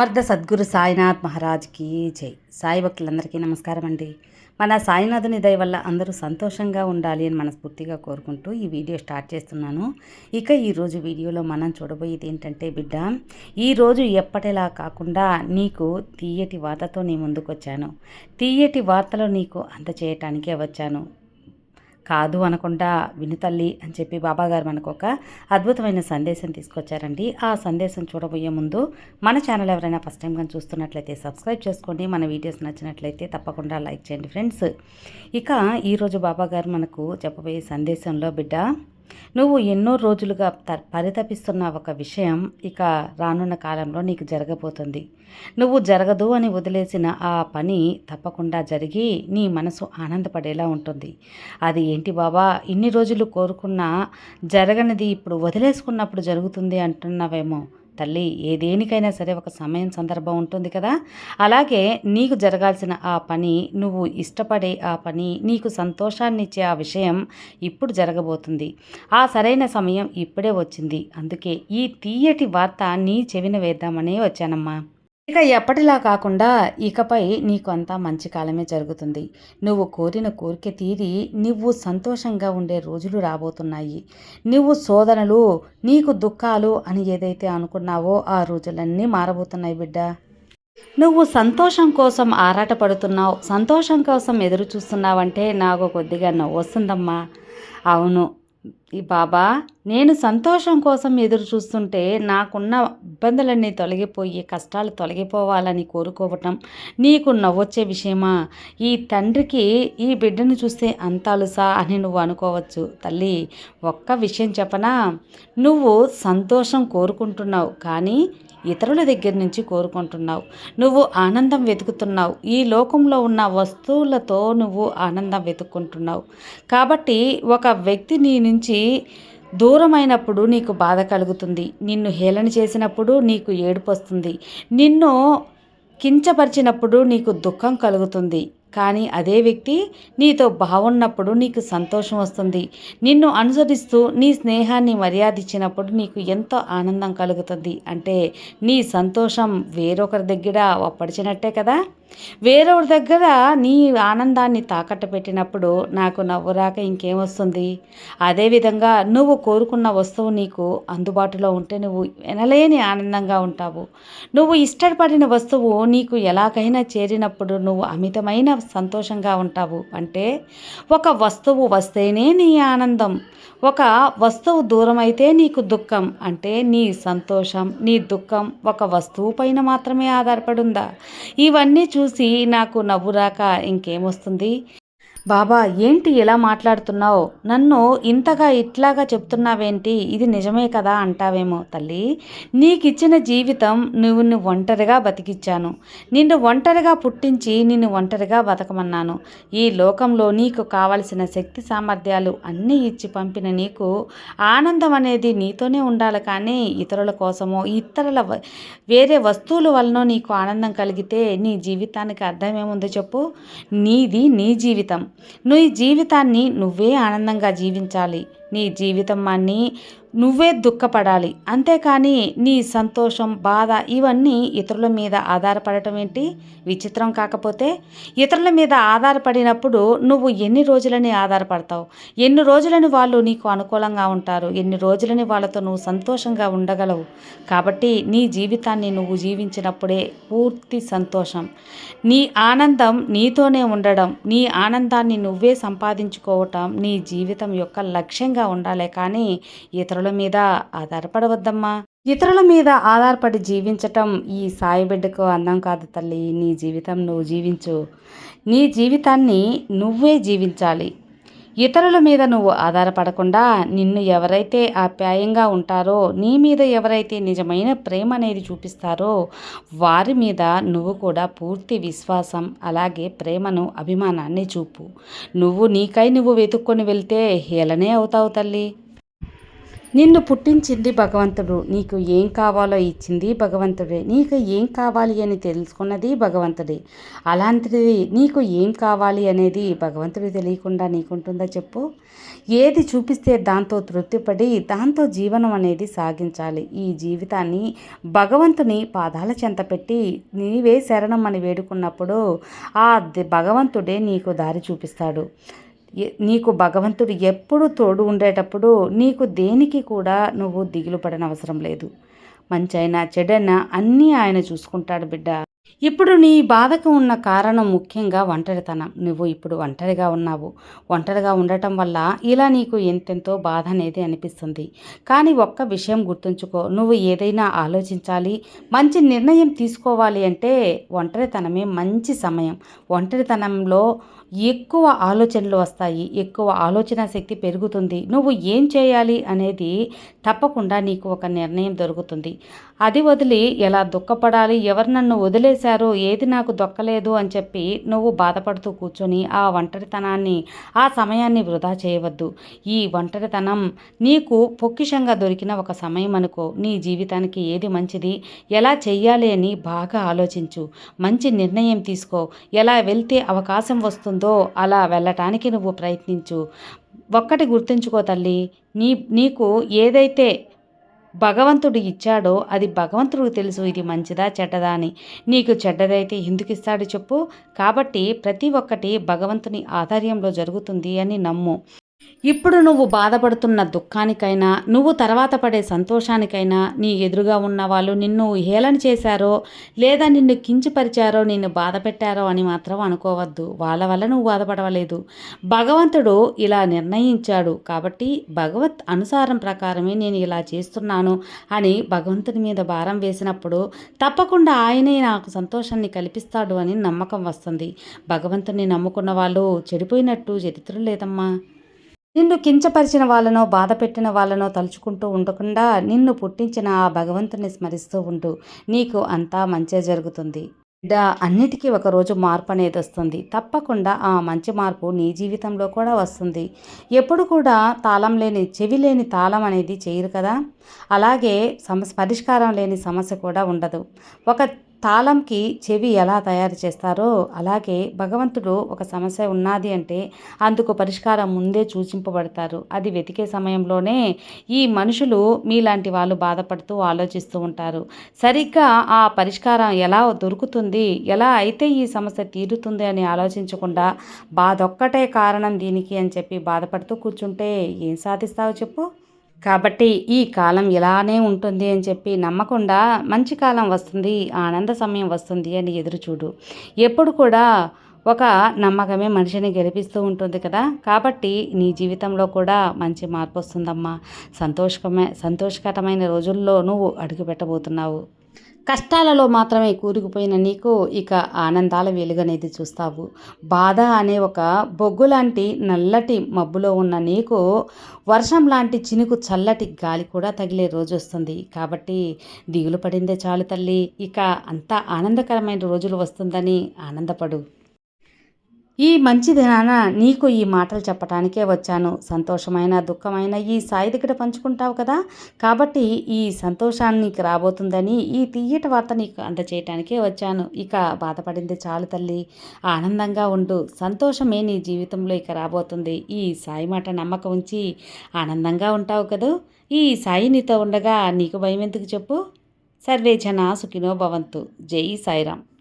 మర్ద సద్గురు సాయినాథ్ మహారాజ్కి జై. సాయి భక్తులందరికీ నమస్కారం అండి. మన సాయినాథుని దయ వల్ల అందరూ సంతోషంగా ఉండాలి అని మనస్ఫూర్తిగా కోరుకుంటూ ఈ వీడియో స్టార్ట్ చేస్తున్నాను. ఇక ఈరోజు వీడియోలో మనం చూడబోయేది ఏంటంటే బిడ్డ ఈరోజు ఎప్పటిలా కాకుండా నీకు తీయటి వార్తతో నీ ముందుకు వచ్చాను తీయటి వార్తలు నీకు అందచేయటానికే వచ్చాను. కాదు అనకుండా వినుతల్లి అని చెప్పి బాబాగారు మనకు ఒక అద్భుతమైన సందేశం తీసుకొచ్చారండి. ఆ సందేశం చూడబోయే ముందు మన ఛానల్ ఎవరైనా ఫస్ట్ టైం కానీ చూస్తున్నట్లయితే సబ్స్క్రైబ్ చేసుకోండి. మన వీడియోస్ నచ్చినట్లయితే తప్పకుండా లైక్ చేయండి ఫ్రెండ్స్. ఇక ఈరోజు బాబాగారు మనకు చెప్పబోయే సందేశంలో బిడ్డ నువ్వు ఎన్నో రోజులుగా పరితపిస్తున్న ఒక విషయం ఇక రానున్న కాలంలో నీకు జరగబోతుంది. నువ్వు జరగదు అని వదిలేసిన ఆ పని తప్పకుండా జరిగి నీ మనసు ఆనందపడేలా ఉంటుంది. అది ఏంటి బాబా? ఇన్ని రోజులు కోరుకున్నా జరగనిది ఇప్పుడు వదిలేసుకున్నప్పుడు జరుగుతుంది అంటున్నావేమో. తల్లి ఏ దేనికైనా సరే ఒక సమయం సందర్భం ఉంటుంది కదా? అలాగే నీకు జరగాల్సిన ఆ పని నువ్వు ఇష్టపడే ఆ పని నీకు సంతోషాన్ని ఇచ్చే ఆ విషయం ఇప్పుడు జరగబోతుంది. ఆ సరైన సమయం ఇప్పుడే వచ్చింది. అందుకే ఈ తీయటి వార్త నీ చెవిన వేద్దామనే వచ్చానమ్మా. ఇక ఎప్పటిలా కాకుండా ఇకపై నీకు అంతా మంచి కాలమే జరుగుతుంది. నువ్వు కోరిన కోరిక తీరి నువ్వు సంతోషంగా ఉండే రోజులు రాబోతున్నాయి. నువ్వు శోధనలు నీకు దుఃఖాలు అని ఏదైతే అనుకున్నావో ఆ రోజులన్నీ మారబోతున్నాయి బిడ్డ. నువ్వు సంతోషం కోసం ఆరాటపడుతున్నావు సంతోషం కోసం ఎదురు చూస్తున్నావంటే నాకు కొద్దిగా నవ్వు వస్తుందమ్మా. అవును ఈ బాబా నేను సంతోషం కోసం ఎదురు చూస్తుంటే నాకున్న ఇబ్బందులన్నీ తొలగిపోయి కష్టాలు తొలగిపోవాలని కోరుకోవటం నీకు నవ్వొచ్చే విషయమా? ఈ తండ్రికి ఈ బిడ్డను చూస్తే అంతాలుసా అని నువ్వు అనుకోవచ్చు. తల్లి ఒక్క విషయం చెప్పనా? నువ్వు సంతోషం కోరుకుంటున్నావు కానీ ఇతరుల దగ్గర నుంచి కోరుకుంటున్నావు. నువ్వు ఆనందం వెతుకుతున్నావు. ఈ లోకంలో ఉన్న వస్తువులతో నువ్వు ఆనందం వెతుక్కుంటున్నావు. కాబట్టి ఒక వ్యక్తి నీ నుంచి దూరమైనప్పుడు నీకు బాధ కలుగుతుంది. నిన్ను హేళన చేసినప్పుడు నీకు ఏడుపు వస్తుంది. నిన్ను కించపరిచినప్పుడు నీకు దుఃఖం కలుగుతుంది. కానీ అదే వ్యక్తి నీతో బాగున్నప్పుడు నీకు సంతోషం వస్తుంది. నిన్ను అనుసరిస్తూ నీ స్నేహాన్ని మర్యాద ఇచ్చినప్పుడు నీకు ఎంతో ఆనందం కలుగుతుంది. అంటే నీ సంతోషం వేరొకరి దగ్గర ఒప్పడిచినట్టే కదా? వేరొకరి దగ్గర నీ ఆనందాన్ని తాకట్టు పెట్టినప్పుడు నాకు నవ్వురాక ఇంకేం ఇంకేమొస్తుంది అదేవిధంగా నువ్వు కోరుకున్న వస్తువు నీకు అందుబాటులో ఉంటే నువ్వు వినలేని ఆనందంగా ఉంటావు. నువ్వు ఇష్టపడిన వస్తువు నీకు ఎలాగైనా చేరినప్పుడు నువ్వు అమితమైన సంతోషంగా ఉంటావు. అంటే ఒక వస్తువు వస్తేనే నీ ఆనందం. ఒక వస్తువు దూరం అయితే నీకు దుఃఖం. అంటే నీ సంతోషం నీ దుఃఖం ఒక వస్తువు పైన మాత్రమే ఆధారపడుందా? ఇవన్నీ చూసి నాకు నవ్వు రాక ఇంకేమొస్తుంది బాబా ఏంటి ఇలా మాట్లాడుతున్నావు? నన్ను ఇంతగా ఇట్లాగా చెప్తున్నావేంటి? ఇది నిజమే కదా అంటావేమో తల్లి. నీకిచ్చిన జీవితం నువ్వు ఒంటరిగా బతికిచ్చాను. నిన్ను ఒంటరిగా పుట్టించి నిన్ను ఒంటరిగా బతకమన్నాను. ఈ లోకంలో నీకు కావలసిన శక్తి సామర్థ్యాలు అన్నీ ఇచ్చి పంపిన నీకు ఆనందం అనేది నీతోనే ఉండాలి కానీ ఇతరుల కోసమో ఇతరుల వేరే వస్తువుల వలన నీకు ఆనందం కలిగితే నీ జీవితానికి అర్థమేముందో చెప్పు? నీది నీ జీవితం. నీ జీవితాన్ని నువ్వే ఆనందంగా జీవించాలి. నీ జీవితం అన్నీ నువ్వే దుఃఖపడాలి. అంతేకాని నీ సంతోషం బాధ ఇవన్నీ ఇతరుల మీద ఆధారపడటం ఏంటి? విచిత్రం కాకపోతే ఇతరుల మీద ఆధారపడినప్పుడు నువ్వు ఎన్ని రోజులని ఆధారపడతావు? ఎన్ని రోజులని వాళ్ళు నీకు అనుకూలంగా ఉంటారు? ఎన్ని రోజులని వాళ్ళతో నువ్వు సంతోషంగా ఉండగలవు? కాబట్టి నీ జీవితాన్ని నువ్వు జీవించినప్పుడే పూర్తి సంతోషం. నీ ఆనందం నీతోనే ఉండడం నీ ఆనందాన్ని నువ్వే సంపాదించుకోవటం నీ జీవితం యొక్క లక్ష్యంగా ఉండాలి. కానీ ఇతరుల ఇతరుల మీద ఆధారపడవద్దమ్మా. ఇతరుల మీద ఆధారపడి జీవించటం ఈ సాయి బిడ్డకు అందం కాదు తల్లి. నీ జీవితం నువ్వు జీవించు. నీ జీవితాన్ని నువ్వే జీవించాలి. ఇతరుల మీద నువ్వు ఆధారపడకుండా నిన్ను ఎవరైతే ఆప్యాయంగా ఉంటారో నీ మీద ఎవరైతే నిజమైన ప్రేమ అనేది చూపిస్తారో వారి మీద నువ్వు కూడా పూర్తి విశ్వాసం అలాగే ప్రేమను అభిమానాన్ని చూపు. నువ్వు నీకై నువ్వు వెతుక్కొని వెళ్తే హేళనే అవుతావు తల్లి. నిన్ను పుట్టించింది భగవంతుడు. నీకు ఏం కావాలో ఇచ్చింది భగవంతుడే. నీకు ఏం కావాలి అని తెలుసుకున్నది భగవంతుడే. అలాంటిది నీకు ఏం కావాలి అనేది భగవంతుడు తెలియకుండా నీకుంటుందా చెప్పు. ఏది చూపిస్తే దాంతో తృప్తిపడి దాంతో జీవనం అనేది సాగించాలి. ఈ జీవితాన్ని భగవంతుని పాదాల చెంత పెట్టి నీవే శరణం అని వేడుకున్నప్పుడు ఆ భగవంతుడే నీకు దారి చూపిస్తాడు. నీకు భగవంతుడు ఎప్పుడు తోడు ఉండేటప్పుడు నీకు దేనికి కూడా నువ్వు దిగులు పడనవసరం లేదు. మంచైనా చెడైనా అన్నీ ఆయన చూసుకుంటాడు బిడ్డ. ఇప్పుడు నీ బాధకు ఉన్న కారణం ముఖ్యంగా ఒంటరితనం. నువ్వు ఇప్పుడు ఒంటరిగా ఉన్నావు. ఒంటరిగా ఉండటం వల్ల ఇలా నీకు ఎంతెంతో బాధ అనేది అనిపిస్తుంది. కానీ ఒక్క విషయం గుర్తుంచుకో. నువ్వు ఏదైనా ఆలోచించాలి మంచి నిర్ణయం తీసుకోవాలి అంటే ఒంటరితనమే మంచి సమయం. ఒంటరితనంలో ఎక్కువ ఆలోచనలు వస్తాయి ఎక్కువ ఆలోచన శక్తి పెరుగుతుంది. నువ్వు ఏం చేయాలి అనేది తప్పకుండా నీకు ఒక నిర్ణయం దొరుకుతుంది. అది వదిలి ఎలా దుఃఖపడాలి ఎవరు నన్ను వదిలేశారో ఏది నాకు దొక్కలేదు అని చెప్పి నువ్వు బాధపడుతూ కూర్చొని ఆ ఒంటరితనాన్ని ఆ సమయాన్ని వృధా చేయవద్దు. ఈ ఒంటరితనం నీకు పొక్కిషంగా దొరికిన ఒక సమయం అనుకో. నీ జీవితానికి ఏది మంచిది ఎలా చెయ్యాలి అని బాగా ఆలోచించు. మంచి నిర్ణయం తీసుకో. ఎలా వెళ్తే అవకాశం వస్తుంది ఉందో అలా వెళ్ళటానికి నువ్వు ప్రయత్నించు. ఒక్కటి గుర్తుంచుకో తల్లి నీ నీకు ఏదైతే భగవంతుడు ఇచ్చాడో అది భగవంతుడికి తెలుసు ఇది మంచిదా చెడ్డదా అని. నీకు చెడ్డదైతే ఎందుకు ఇస్తాడు చెప్పు. కాబట్టి ప్రతి ఒక్కటి భగవంతుని ఆధార్యంలో జరుగుతుంది అని నమ్ము. ఇప్పుడు నువ్వు బాధపడుతున్న దుఃఖానికైనా నువ్వు తర్వాత పడే సంతోషానికైనా నీ ఎదురుగా ఉన్న వాళ్ళు నిన్ను హేళన చేశారో లేదా నిన్ను కించిపరిచారో నిన్ను బాధ పెట్టారో అని మాత్రం అనుకోవద్దు. వాళ్ళ వల్ల నువ్వు బాధపడవలేదు. భగవంతుడు ఇలా నిర్ణయించాడు కాబట్టి భగవత్ అనుసారం ప్రకారమే నేను ఇలా చేస్తున్నాను అని భగవంతుని మీద భారం వేసినప్పుడు తప్పకుండా ఆయనే నాకు సంతోషాన్ని కల్పిస్తాడు అని నమ్మకం వస్తుంది. భగవంతుని నమ్ముకున్న వాళ్ళు చెడిపోయినట్టు చరిత్ర లేదమ్మా. నిన్ను కించపరిచిన వాళ్ళనో బాధ పెట్టిన వాళ్ళనో తలుచుకుంటూ ఉండకుండా నిన్ను పుట్టించిన ఆ భగవంతుని స్మరిస్తూ ఉండు. నీకు అంతా మంచే జరుగుతుంది. బిడ్డ అన్నిటికీ ఒకరోజు మార్పు అనేది వస్తుంది. తప్పకుండా ఆ మంచి మార్పు నీ జీవితంలో కూడా వస్తుంది. ఎప్పుడు కూడా తాళం లేని చెవి లేని తాళం అనేది చేయరు కదా? అలాగే సమస్య పరిష్కారం లేని సమస్య కూడా ఉండదు. ఒక తాళంకి చెవి ఎలా తయారు చేస్తారో అలాగే భగవంతుడు ఒక సమస్య ఉన్నది అంటే అందుకు పరిష్కారం ముందే సూచింపబడతారు. అది వెతికే సమయంలోనే ఈ మనుషులు మీలాంటి వాళ్ళు బాధపడుతూ ఆలోచిస్తూ ఉంటారు. సరిగ్గా ఆ పరిష్కారం ఎలా దొరుకుతుంది ఎలా అయితే ఈ సమస్య తీరుతుంది అని ఆలోచించకుండా బాధ ఒక్కటే కారణం దీనికి అని చెప్పి బాధపడుతూ కూర్చుంటే ఏం సాధిస్తావు చెప్పు? కాబట్టి ఈ కాలం ఇలానే ఉంటుంది అని చెప్పి నమ్మకుండా మంచి కాలం వస్తుంది ఆనంద సమయం వస్తుంది అని ఎదురుచూడు. ఎప్పుడు కూడా ఒక నమ్మకమే మనిషిని గెలిపిస్తూ ఉంటుంది కదా. కాబట్టి నీ జీవితంలో కూడా మంచి మార్పు వస్తుందమ్మా. సంతోషకమే సంతోషకరమైన రోజుల్లో నువ్వు అడుగుపెట్టబోతున్నావు. కష్టాలలో మాత్రమే కూరుకుపోయిన నీకు ఇక ఆనందాల వెలుగనేది చూస్తావు. బాధ అనే ఒక బొగ్గు లాంటి నల్లటి మబ్బులో ఉన్న నీకు వర్షం లాంటి చినుకు చల్లటి గాలి కూడా తగిలే రోజు వస్తుంది. కాబట్టి దిగులు పడిందే చాలు తల్లి. ఇక అంత ఆనందకరమైన రోజులు వస్తుందని ఆనందపడు. ఈ మంచి దినాన నీకు ఈ మాటలు చెప్పటానికే వచ్చాను. సంతోషమైన దుఃఖమైన ఈ సాయి దగ్గర పంచుకుంటావు కదా? కాబట్టి ఈ సంతోషాన్ని రాబోతుందని ఈ తీయటి వార్త నీకు అందచేయటానికే వచ్చాను. ఇక బాధపడింది చాలు తల్లి. ఆనందంగా ఉండు. సంతోషమే నీ జీవితంలో ఇక రాబోతుంది. ఈ సాయి మాట నమ్మకం ఉంచి ఆనందంగా ఉంటావు కదూ? ఈ సాయి నీతో ఉండగా నీకు భయం ఎందుకు చెప్పు? సర్వే జన సుఖినో భవంతు. జై సాయిరామ్.